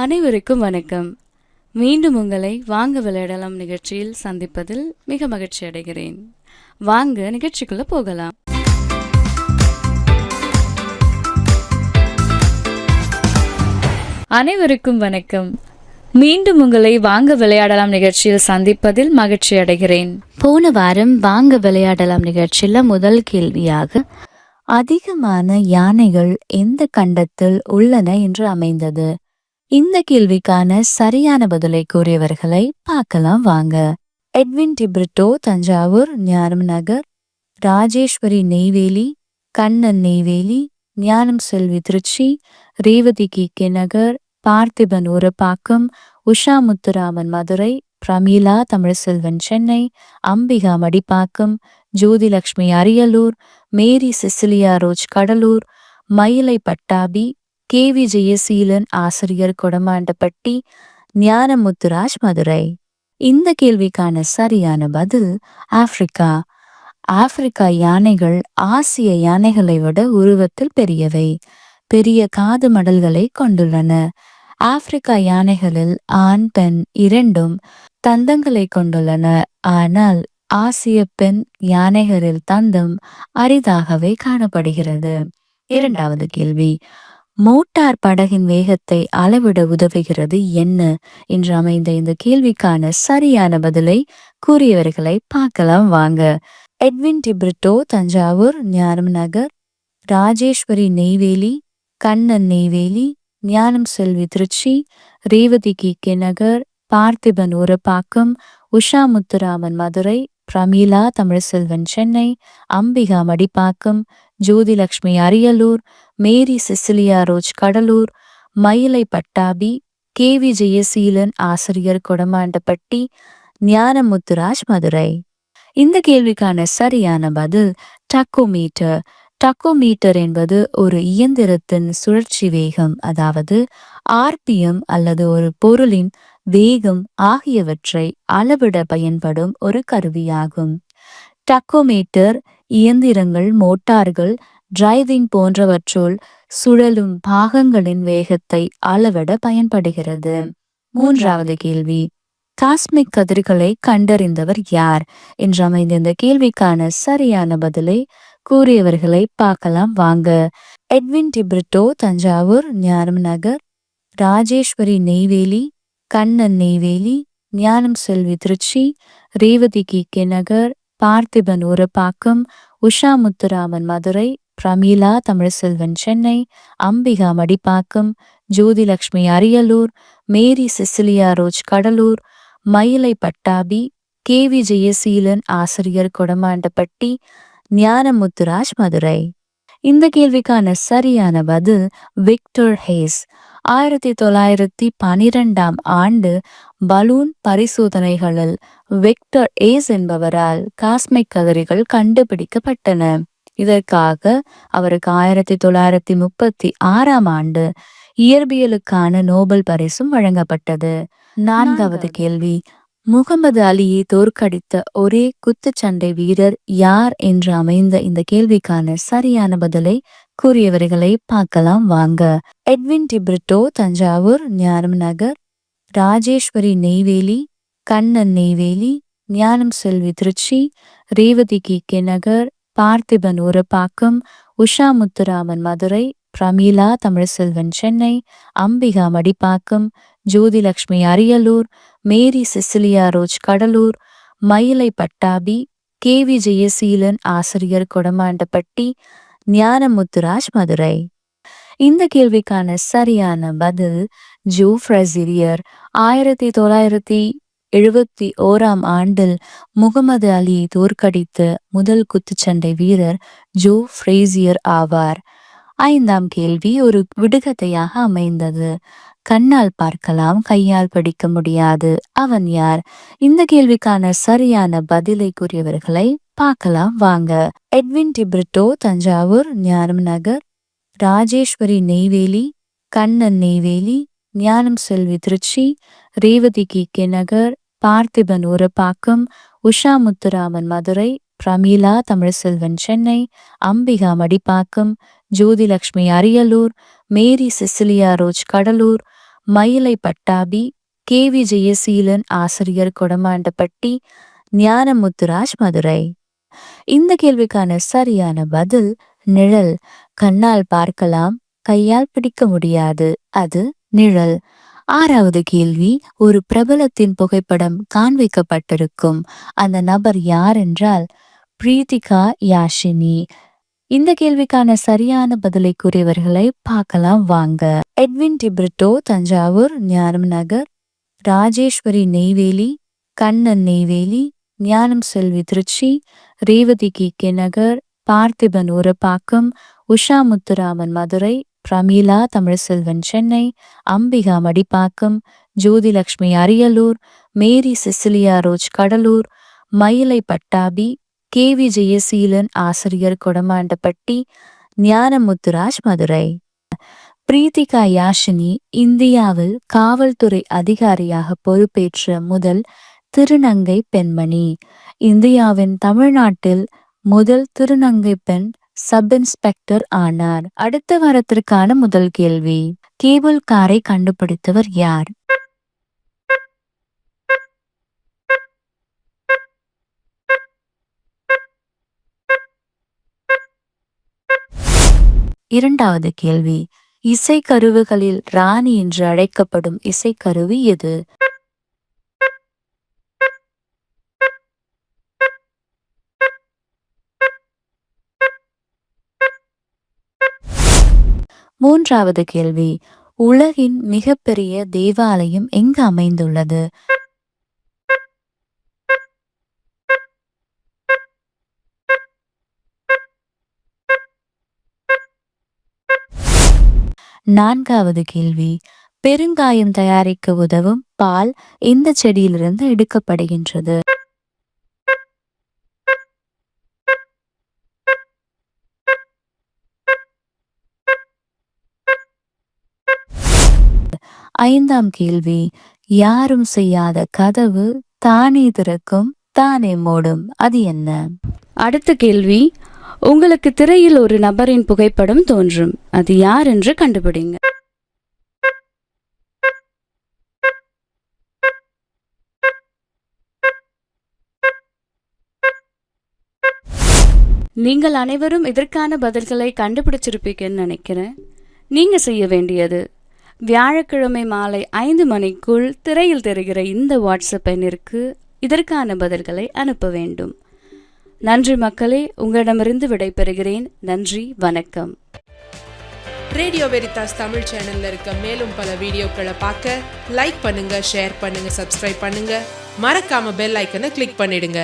அனைவருக்கும் வணக்கம். மீண்டும் உங்களை வாங்க விளையாடலாம் நிகழ்ச்சியில் சந்திப்பதில் மிக மகிழ்ச்சி அடைகிறேன். வாங்க நிகழ்ச்சிக்குள்ள போகலாம். அனைவருக்கும் வணக்கம். மீண்டும் உங்களை வாங்க விளையாடலாம் நிகழ்ச்சியில் சந்திப்பதில் மகிழ்ச்சி அடைகிறேன். போன வாரம் வாங்க விளையாடலாம் நிகழ்ச்சியில் முதல் கேள்வியாக அதிகமான யானைகள் எந்த கண்டத்தில் உள்ளன என்று அமைந்தது? இந்த கேள்விக்கான சரியான பதிலை கூறியவர்களை பார்க்கலாம் வாங்க. எட்வின் டிப்ரிட்டோ தஞ்சாவூர் ஞானம் நகர் ராஜேஸ்வரி நெய்வேலி கண்ணன் நெய்வேலி ஞானம் Selvi Trichy Revathi K K Nagar Parthiban Urapakkam Usha Muthuraman Madurai Pramila Tamilselvan Chennai Ambika Madipakkam Jothilakshmi Ariyalur Mary Cecilia Roj Cuddalore Mylai Pattabi K. V. Jayaseelan ஆசிரியர் கொடமாண்டப்பட்டி ஞானமுத்துராஜ் மதுரை. இந்த கேள்விக்கான சரியான பதில் ஆப்பிரிக்கா ஆப்பிரிக்கா யானைகள் ஆசிய யானைகளை விட உருவத்தில் பெரியவை. பெரிய காது மடல்களை கொண்டுள்ளன. ஆப்பிரிக்கா யானைகளில் ஆண் பெண் இரண்டும் தந்தங்களை கொண்டுள்ளன. ஆனால் ஆசிய பெண் யானைகளில் தந்தம் அரிதாகவே காணப்படுகிறது. இரண்டாவது கேள்வி மோட்டார் படகின் வேகத்தை அளவிட உதவுகிறது என்ன என்று அமைந்த இந்த கேள்விக்கான சரியான பதிலை கூறியவர்களை பார்க்கலாம் வாங்க. எட்வின் டிப்ரிட்டோ தஞ்சாவூர் ஞானம் நகர் ராஜேஸ்வரி நெய்வேலி கண்ணன் நெய்வேலி ஞானம் Selvi Trichy Revathi K K Nagar Parthiban Urapakkam Usha Muthuraman Madurai Pramila Tamilselvan Chennai Ambika Madipakkam Jothilakshmi Ariyalur Mary Cecilia Roj Cuddalore Mylai Pattabi K V Jayaseelan ஆசிரியர் கொடமாண்டப்பட்டி ஞானமுத்துராஜ் மதுரை. இந்த கேள்விக்கான சரியான பதில் டக்கோமீட்டர். டக்கோமீட்டர் என்பது ஒரு இயந்திரத்தின் சுழற்சி வேகம் அதாவது ஆர்பிஎம் அல்லது ஒரு பொருளின் வேகம் ஆகியவற்றை அளவிட பயன்படும் ஒரு கருவியாகும். டக்கோமீட்டர் இயந்திரங்கள் மோட்டார்கள் டிரைவிங் போன்றவற்றுள் சுழலும் பாகங்களின் வேகத்தை அளவிட பயன்படுகிறது. மூன்றாவது கேள்வி. காஸ்மிக் கதிர்களை கண்டறிந்தவர் யார்? என்று அமைந்த இந்த கேள்விக்கான சரியான பதிலை கூறியவர்களை பார்க்கலாம் வாங்க. எட்வின் டிப்ரிட்டோ தஞ்சாவூர் ஞானம் நகர் ராஜேஸ்வரி நெய்வேலி கண்ணன் நெய்வேலி ஞானம் Selvi Trichy Revathi K K Nagar Parthiban Urapakkam Usha Muthuraman Madurai Pramila Tamilselvan Chennai Ambika Madipakkam Jothilakshmi Ariyalur Mary Cecilia Roj Cuddalore Mylai Pattabi K V Jayaseelan ஆசிரியர் கொடமாண்டப்பட்டி ஞானமுத்துராஜ் மதுரை. இந்த கேள்விக்கான சரியான பதில் விக்டர் ஹேஸ். ஆயிரத்தி தொள்ளாயிரத்தி பனிரெண்டாம் ஆண்டு பலூன் பரிசோதனைகளில் விக்டர் ஏஸ் என்பவரால் காஸ்மிக் கதிரிகள் கண்டுபிடிக்கப்பட்டன. இதற்காக அவருக்கு ஆயிரத்தி தொள்ளாயிரத்தி முப்பத்தி ஆறாம் ஆண்டு இயற்பியலுக்கான நோபல் பரிசும் வழங்கப்பட்டது. நான்காவது. கேள்வி முகமது அலியை தோற்கடித்த ஒரே குத்துச்சண்டை வீரர் யார் என்று அமைந்த இந்த கேள்விக்கான சரியான பதிலை கூறியவர்களை பார்க்கலாம் வாங்க. எட்வின் டிப்ரிட்டோ தஞ்சாவூர் ஞானம் நகர் ராஜேஸ்வரி நெய்வேலி கண்ணன் நெய்வேலி ஞானம் Selvi Trichy Revathi K K Nagar Parthiban Urapakkam Usha Muthuraman Madurai Pramila Tamilselvan Chennai Ambika Madipakkam Jothilakshmi Ariyalur Mary Cecilia Roj Cuddalore Mylai Pattabi K V Jayaseelan ஆசிரியர் கொடமாண்டப்பட்டி ஞானமுத்துராஜ் மதுரை இந்த கேள்விக்கான சரியான பதில் ஜோ ஃப்ரெசிரியர் ஆயிரத்தி தொள்ளாயிரத்தி எழுபத்தி ஓராம் ஆண்டில் முகமது அலியை தோற்கடித்த முதல் குத்துச்சண்டை வீரர் ஜோ ஃப்ரேசியர் ஆவார். ஐந்தாம் கேள்வி ஒரு விடுகதையாக அமைந்தது. கண்ணால் பார்க்கலாம் கையால் படிக்க முடியாது. அவன் யார்? இந்த கேள்விக்கான சரியான பதிலை கூறியவர்களை பார்க்கலாம் வாங்க. எட்வின் டிப்ரிட்டோ தஞ்சாவூர் ஞானம் நகர் ராஜேஸ்வரி நெய்வேலி கண்ணன் நெய்வேலி ஞானம் Selvi Trichy Revathi K K Nagar Parthiban Urapakkam Usha Muthuraman Madurai Pramila Tamilselvan Chennai Ambika Madipakkam Jothilakshmi Ariyalur Mary Cecilia Roj Cuddalore Mylai Pattabi K V Jayaseelan ஆசிரியர் கொடமாண்டப்பட்டி ஞானமுத்துராஜ் மதுரை. இந்த கேள்விக்கான சரியான பதில் நிழல். கண்ணால் பார்க்கலாம் கையால் பிடிக்க முடியாது அது நிழல். ஆறாவது கேள்வி ஒரு பிரபலத்தின் புகைப்படம் காண்பிக்கப்பட்டிருக்கும். அந்த நபர் யார் என்றால் பிரீத்திகா யாஷினி இந்த கேள்விக்கான சரியான பதிலை கூறியவர்களை பார்க்கலாம் வாங்க. எட்வின் டிப்ரிட்டோ தஞ்சாவூர் ஞானம் நகர் Rajeswari Neyveli Kannan Neyveli Gnanam Selvi Trichy Revathi K Nagar Parthiban Urapakkam Usha Muthuraman Madurai Pramila Tamilselvan Chennai Ambika Madipakkam Jothilakshmi Ariyalur Mary Cecilia Roj Cuddalore Mylai Pattabi K V Jayaseelan ஆசிரியர் கொடமாண்டப்பட்டி ஞானமுத்துராஜ் மதுரை. பிரீத்திகா யாஷினி இந்தியாவில் காவல்துறை அதிகாரியாக பொறுப்பேற்ற முதல் திருநங்கை பெண்மணி. இந்தியாவின் தமிழ்நாட்டில் முதல் திருநங்கை பெண் சப் இன்ஸ்பெக்டர் ஆனார். அடுத்த வாரத்திற்கான முதல் கேள்வி கேபிள் காரை கண்டுபிடித்தவர் யார்? இரண்டாவது கேள்வி. இசைக்கருவுகளில் ராணி என்று அழைக்கப்படும் இசைக்கருவி எது? மூன்றாவது கேள்வி. உலகின் மிகப்பெரிய தேவாலயம் எங்கு அமைந்துள்ளது? நான்காவது கேள்வி. பெருங்காயம் தயாரிக்க உதவும் பால் இந்த செடியிலிருந்து எடுக்கப்படுகின்றது? ஐந்தாம் கேள்வி. யாரும் செய்யாத கதவு தானே திறக்கும் தானே மூடும். அது என்ன? அடுத்த கேள்வி. உங்களுக்கு திரையில் ஒரு நபரின் புகைப்படம் தோன்றும். அது யார் என்று கண்டுபிடிங்க. நீங்கள் அனைவரும் இதற்கான பதில்களை கண்டுபிடிச்சிருப்பீங்கன்னு நினைக்கிறேன். நீங்க செய்ய வேண்டியது வியாழக்கிழமை மாலை ஐந்து மணிக்குள் திரையில் தெரிகிற இந்த வாட்ஸ்அப் எண்ணிற்கு இதற்கான பதில்களை அனுப்ப வேண்டும். நன்றி மக்களே உங்களிடமிருந்து விடைபெறுகிறேன். நன்றி வணக்கம். ரேடியோ வெரிதாஸ் தமிழ் சேனல்ல இருக்க மேலும் பல வீடியோக்களை பார்க்க லைக் பண்ணுங்க ஷேர் பண்ணுங்க சப்ஸ்கிரைப் பண்ணுங்க. மறக்காம பெல் ஐக்கனை கிளிக் பண்ணிடுங்க.